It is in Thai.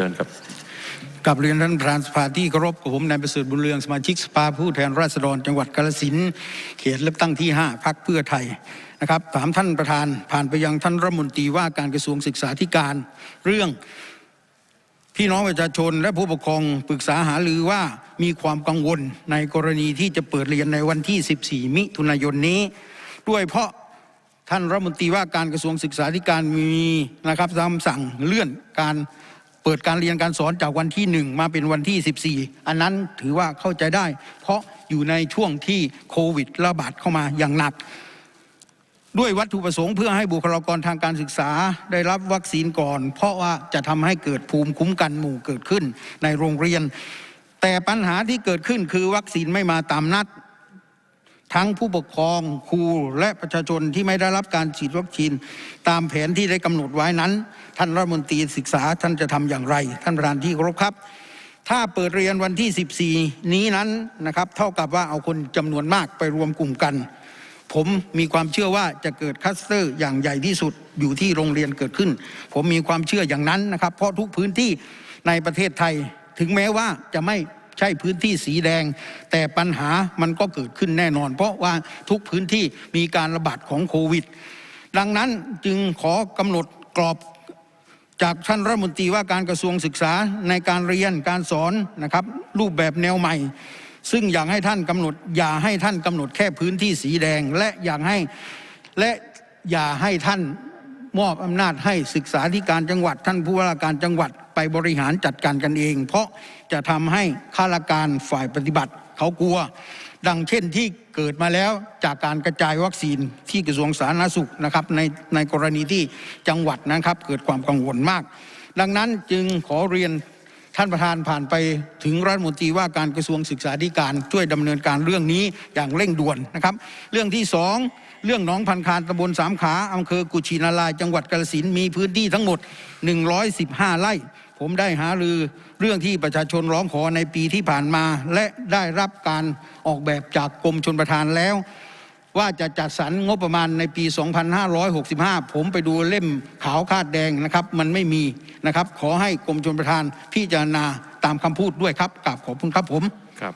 ชิญครับกับเรียนท่านประธานสภาที่เคารพกับผมนายประเสริฐบุญเรืองสมาชิกสภาผู้แทนราษฎรจังหวัดกาฬสินธุ์เขตเลือกตั้งที่ 5พักเพื่อไทยนะครับถามท่านประธานผ่านไปยังท่านรัฐมนตรีว่าการกระทรวงศึกษาธิการ เรื่องพี่น้องประชาชนและผู้ปกครองปรึกษาหารือว่ามีความกังวลในกรณีที่จะเปิดเรียนในวันที่ 14 มิถุนายนนี้ ด้วยเพราะท่านรัฐมนตรีว่าการกระทรวงศึกษาธิการมีนะครับคำสั่งเลื่อนการ เปิดการเรียนการสอนจากวันที่ 1 มาเป็นวันที่ 14 อันนั้นถือว่าเข้าใจได้ เพราะอยู่ในช่วงที่โควิดระบาดเข้ามาอย่างหนัก ด้วยวัตถุประสงค์เพื่อให้บุคลากรทางการศึกษาได้รับวัคซีนก่อน เพราะว่าจะทำให้เกิดภูมิคุ้มกันหมู่เกิดขึ้นในโรงเรียน แต่ปัญหาที่เกิดขึ้นคือวัคซีนไม่มาตามนัด ทั้งผู้ปกครองครูและประชาชนที่ไม่ได้รับการฉีดวัคซีน ตามแผนที่ได้กำหนดไว้นั้น ท่านรัฐมนตรีศึกษาท่านจะทำอย่างไร ท่านประธานที่เคารพครับ ถ้าเปิดเรียนวันที่ 14 นี้นั้นนะครับ เท่ากับว่าเอาคนจำนวนมากไปรวมกลุ่มกัน ผมมีความเชื่อว่าจะเกิดคัสเตอร์อย่างใหญ่ที่สุดอยู่ที่โรงเรียนเกิดขึ้น ผมมีความเชื่ออย่างนั้นนะครับ เพราะทุกพื้นที่ในประเทศไทยถึงแม้ว่าจะไม่ ใช่พื้นที่สีแดง แต่ปัญหามันก็เกิดขึ้นแน่นอน เพราะว่าทุกพื้นที่มีการระบาดของโควิด ดังนั้นจึงขอกำหนดกรอบจากท่านรัฐมนตรีว่าการกระทรวงศึกษาในการเรียนการสอนนะครับ รูปแบบแนวใหม่ ซึ่งอยากให้ท่านกำหนด อย่าให้ท่านกำหนดแค่พื้นที่สีแดง และอยากให้และอย่าให้ท่านมอบอำนาจให้ศึกษาธิการจังหวัด ท่านผู้ว่าการจังหวัด ไปบริหารจัดการกันเอง เพราะจะทำให้ข้าราชการฝ่ายปฏิบัติเขากลัว ดังเช่นที่เกิดมาแล้วจากการกระจายวัคซีนที่กระทรวงสาธารณสุขนะครับในในกรณีที่จังหวัดนะครับเกิดความกังวลมาก ดังนั้นจึงขอเรียนท่านประธานผ่านไปถึงรัฐมนตรีว่าการกระทรวงศึกษาธิการช่วยดำเนินการเรื่องนี้อย่างเร่งด่วนนะครับ เรื่องที่สอง เรื่องหนองพันคานตำบลสามขาอำเภอกุชินาราย จังหวัดกาฬสินมีพื้นที่ทั้งหมด 115 ไร่ ผมได้หารือเรื่องที่ประชาชนร้องขอในปีที่ผ่านมา และได้รับการออกแบบจากกรมชนประทานแล้ว ว่าจะจัดสรรงบประมาณในปี 2565 ผมไปดูเล่มขาวคาดแดงนะครับ มันไม่มีนะครับ ขอให้กรมชนประทานพิจารณาตามคำพูดด้วยครับกราบขอบคุณครับผมครับ